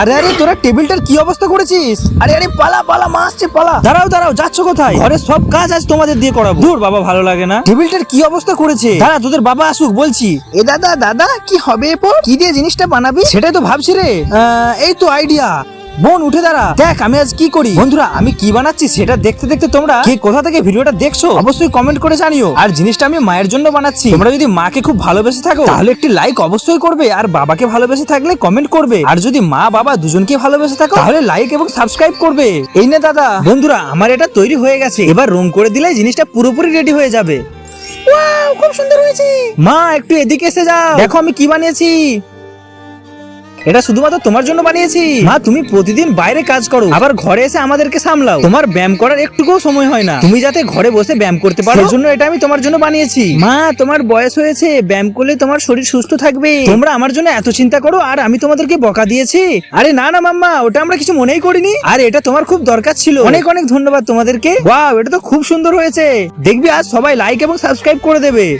আরে আরে তোরা টেবিলটার কি অবস্থা করেছিস? আরে আরে পালা পালা মা আসছে পালা। দাঁড়াও দাঁড়াও যাচ্ছ কোথায়? ঘরে সব কাজ আজ তোমাদের দিয়ে করাবো। দূর বাবা ভালো লাগে না। টেবিলটার কি অবস্থা করেছে? দাঁড়া তোদের বাবা আসুক বলছি। এ দাদা দাদা কি হবে এরপর? কি দিয়ে জিনিসটা বানাবি? সেটাই তো ভাবছি রে। আহ, এই তো আইডিয়া বোন উঠে দাঁড়া। দেখ আমি আজ কি করি? বন্ধুরা আমি কি বানাচ্ছি সেটা দেখতে দেখতে তোমরা কে কোথা থেকে ভিডিওটা দেখছ অবশ্যই কমেন্ট করে জানিও। আর জিনিসটা আমি মায়ের জন্য বানাচ্ছি। তোমরা যদি মাকে খুব ভালোবেসে থাকো তাহলে একটি লাইক অবশ্যই করবে। আর বাবাকে ভালোবেসে থাকলে কমেন্ট করবে। আর যদি মা বাবা দুজনকে ভালোবেসে থাকো তাহলে লাইক এবং সাবস্ক্রাইব করবে। এই না দাদা। বন্ধুরা আমার এটা তৈরি হয়ে গেছে। এবার রং করে দিলে জিনিসটা পুরোপুরি রেডি হয়ে যাবে। খুব সুন্দর হয়েছে। মা একটু এদিকে এসে যাও। দেখো আমি কি বানিয়েছি। এটা শুধুমাত্র তোমার জন্য বানিয়েছি। মা তুমি প্রতিদিন বাইরে কাজ করো। আবার ঘরে এসে আমাদেরকে সামলাও। তোমার ব্যায়াম করার একটুকুও সময় হয় না। তুমি যাতে ঘরে বসে ব্যায়াম করতে পারো জন্য এটা আমি তোমার জন্য বানিয়েছি। মা তোমার বয়স হয়েছে। ব্যায়াম করলে তোমার শরীর সুস্থ থাকবে। তোমরা আমার জন্য এত চিন্তা করো আর আমি তোমাদেরকে বকা দিয়েছি। আরে না না মাম্মা ওটা আমরা কিছু মনেই করিনি। আর এটা তোমার খুব দরকার ছিল। অনেক অনেক ধন্যবাদ তোমাদেরকে। ওয়াও এটা তো খুব সুন্দর হয়েছে। দেখবি আজ সবাই লাইক এবং সাবস্ক্রাইব করে দেবে।